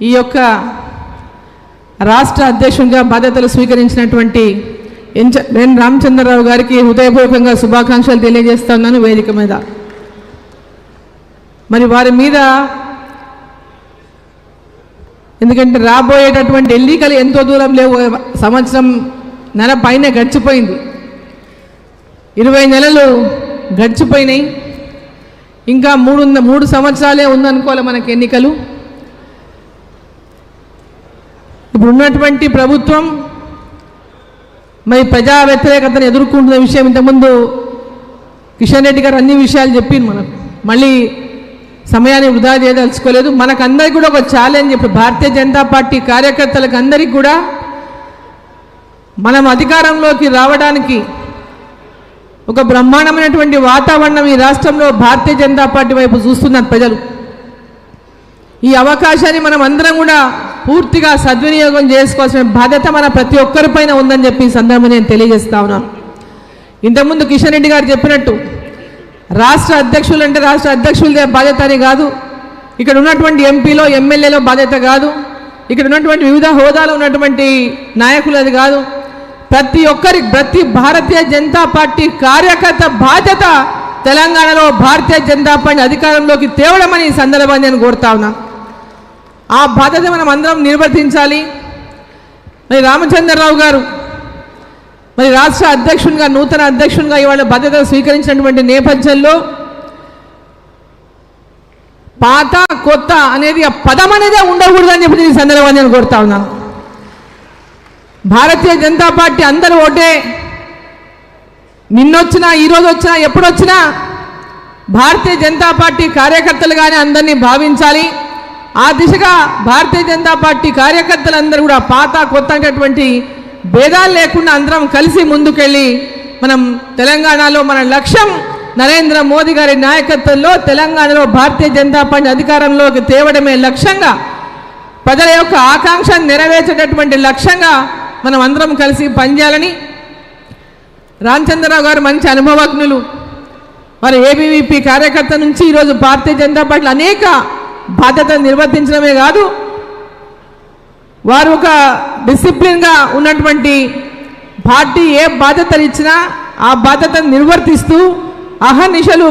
ఈ యొక్క రాష్ట్ర అధ్యక్షునిగా బాధ్యతలు స్వీకరించినటువంటి ఎన్ రామచంద్రరావు గారికి హృదయపూర్వకంగా శుభాకాంక్షలు తెలియజేస్తున్నాను వేదిక మీద. మరి వారి మీద ఎందుకంటే రాబోయేటటువంటి ఎన్నికలు ఎంతో దూరం లేవు సంవత్సరం నెల పైన గడిచిపోయింది. ఇరవై నెలలు గడిచిపోయినాయి. ఇంకా మూడు మూడు సంవత్సరాలే ఉందనుకోవాలి మనకి ఎన్నికలు. ఇప్పుడు ఉన్నటువంటి ప్రభుత్వం మరి ప్రజా వ్యతిరేకతను ఎదుర్కొంటున్న విషయం ఇంతకుముందు కిషన్ రెడ్డి గారు అన్ని విషయాలు చెప్పింది మనం మళ్ళీ సమయాన్ని వృధా చేయదలుచుకోలేదు. మనకందరికీ కూడా ఒక ఛాలెంజ్ ఇప్పుడు భారతీయ జనతా పార్టీ కార్యకర్తలకు అందరికీ కూడా మనం అధికారంలోకి రావడానికి ఒక బ్రహ్మాండమైనటువంటి వాతావరణం ఈ రాష్ట్రంలో భారతీయ జనతా పార్టీ వైపు చూస్తున్నారు ప్రజలు. ఈ అవకాశాన్ని మనం అందరం కూడా పూర్తిగా సద్వినియోగం చేసుకోవాల్సిన బాధ్యత మన ప్రతి ఒక్కరిపైన ఉందని చెప్పి సందర్భం నేను తెలియజేస్తా ఉన్నాను ఇంతకుముందు కిషన్ రెడ్డి గారు చెప్పినట్టు రాష్ట్ర అధ్యక్షులు అంటే రాష్ట్ర అధ్యక్షులదే బాధ్యత అని కాదు. ఇక్కడ ఉన్నటువంటి ఎంపీలో ఎమ్మెల్యేలో బాధ్యత కాదు. ఇక్కడ ఉన్నటువంటి వివిధ హోదాలో ఉన్నటువంటి నాయకులది కాదు. ప్రతి ఒక్కరి ప్రతి భారతీయ జనతా పార్టీ కార్యకర్త బాధ్యత తెలంగాణలో భారతీయ జనతా పార్టీ అధికారంలోకి తేవడమని ఈ సందర్భాన్ని నేను కోరుతా ఉన్నాను ఆ బాధ్యత మనం అందరం నిర్వర్తించాలి. మరి రామచంద్రరావు గారు మరి రాష్ట్ర అధ్యక్షునిగా నూతన అధ్యక్షునిగా ఇవాళ బాధ్యత స్వీకరించినటువంటి నేపథ్యంలో పాత కొత్త అనేది ఆ పదం అనేదే ఉండకూడదని చెప్పి ఈ సందర్భాన్ని నేను కోరుతా ఉన్నాను భారతీయ జనతా పార్టీ అందరూ ఒకటే నిన్నొచ్చినా ఈరోజు వచ్చినా ఎప్పుడొచ్చినా భారతీయ జనతా పార్టీ కార్యకర్తలు కానీ అందరినీ భావించాలి. ఆ దిశగా భారతీయ జనతా పార్టీ కార్యకర్తలందరూ కూడా పాత కొత్త అనేటువంటి భేదాలు లేకుండా అందరం కలిసి ముందుకెళ్ళి మనం తెలంగాణలో మన లక్ష్యం నరేంద్ర మోదీ గారి నాయకత్వంలో తెలంగాణలో భారతీయ జనతా పార్టీ అధికారంలోకి తేవడమే లక్ష్యంగా ప్రజల యొక్క ఆకాంక్షను నెరవేర్చేటటువంటి లక్ష్యంగా మనం అందరం కలిసి పనిచేయాలని రామచంద్రరావు గారు మంచి అనుభవజ్ఞులు. మరి ఏబీవీపీ కార్యకర్త నుంచి ఈరోజు భారతీయ జనతా పార్టీలో అనేక బాధ్యత నిర్వర్తించడమే కాదు వారు ఒక డిసిప్లిన్గా ఉన్నటువంటి పార్టీ ఏ బాధ్యతలు ఇచ్చినా ఆ బాధ్యతను నిర్వర్తిస్తూ అహర్నిశలు